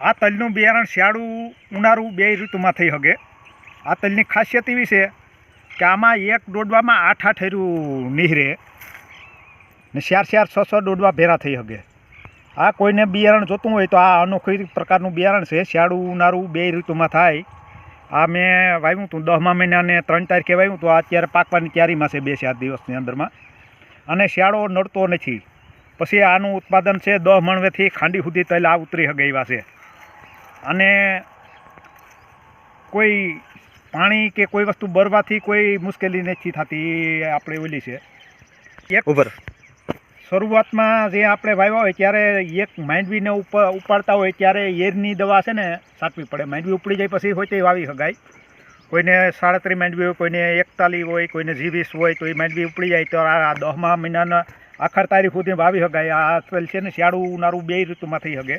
આ તલનું બિયારણ શિયાળું ઉનાળું બે ઋતુમાં થઈ શકે આ તલની ખાસિયત એવી છે કે આમાં એક દોડવામાં આઠ આઠ હેરું નીહરે ને ચાર ચાર છ છ દોડવા ભેરા થઈ શકે આ કોઈને બિયારણ જોતું હોય તો આ અનોખી પ્રકારનું બિયારણ છે. શિયાળું ઉનાળું બે ઋતુમાં થાય. આ મેં વાવ્યું હતું દસમા મહિનાને ત્રણ તારીખે વાવ્યું તો. આ અત્યારે પાકવાની તૈયારીમાં છે બે ચાર દિવસની અંદરમાં. અને શિયાળો નડતો નથી. પછી આનું ઉત્પાદન છે દસ મણવેથી ખાંડી સુધી તલ આ ઉતરી એવા છે. અને કોઈ પાણી કે કોઈ વસ્તુ બરવાથી કોઈ મુશ્કેલી નથી થતી એ આપણે ઓલી છે. એક ઉપર શરૂઆતમાં જે આપણે વાવ્યા હોય ત્યારે એક માંડવીને ઉપર ઉપાડતા હોય ત્યારે એરની દવા છે ને સાચવી પડે. માંડવી ઉપડી જાય પછી હોય તે વાવી શકાય. કોઈને સાડત્રીસ માંડવી હોય કોઈને એકતાલીસ હોય કોઈને જીવીસ હોય તો એ માંડવી ઉપડી જાય તો આ દસમા મહિનાના આખર તારીખ સુધી વાવી શકાય આ તલ છે ને, શિયાળું ઉનાળું બે ઋતુમાં થઈ શકે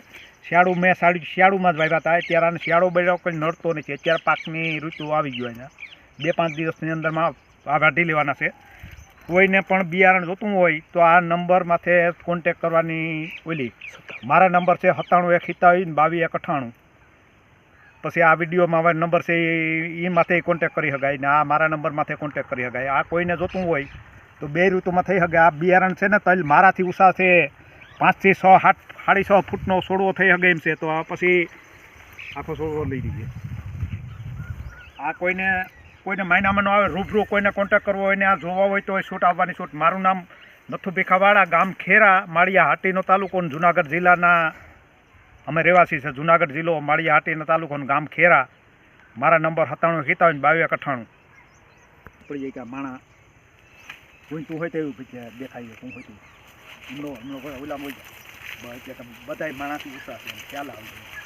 શિયાળું મેં સાડી શિયાળુમાં જ વાવ્યા હતા. ત્યારે આને શિયાળો બળ્યો કોઈ નડતો નથી અત્યારે પાકની ઋતુ આવી ગયો અહીંયા બે પાંચ દિવસની અંદરમાં આ કાઢી લેવાના છે. કોઈને પણ બિયારણ જોતું હોય તો આ નંબર માથે કોન્ટેક કરવાની ઓલી, મારા નંબર છે સત્તાણું એક સિત્તાવીસ બાવીસ એક અઠ્ઠાણું પછી આ વિડીયોમાં હવે નંબર છે એ માથે કોન્ટેક કરી શકાય ને આ મારા નંબર માથે કોન્ટેક કરી શકાય આ કોઈને જોતું હોય તો બે ઋતુમાં થઈ શકે. આ બિયારણ છે ને, તલ મારાથી ઉષા છે. પાંચથી સો સાત સાડી સો ફૂટનો છોડવો થઈ શકે એમ છે. તો પછી આખો છોડવો લઈ લીધે. આ કોઈને કોઈને મહિનામાં આવે, રૂબરૂ કોઈને કોન્ટેક કરવો હોય ને, આ જોવા હોય તો શૂટ આવવાની શૂટ મારું નામ નથુ ભીખાવાડા ગામ ખેરા, માળિયા હાટીનો તાલુકો જુનાગઢ જિલ્લાના અમે રહેવાસી છે. જુનાગઢ જિલ્લો, માળિયા હાટીનો તાલુકો ગામ ખેરા. મારા નંબર સત્તાણું સિત્તાવન બાવીસ અઠ્ઠાણું. પડી જાય કે માણા ઊંચું હોય તેવું કે દેખાય શું હોય તો હમણો હમણો ઓલા હોય તમે બધાય માણાથી ઉષા છે ખ્યાલ આવે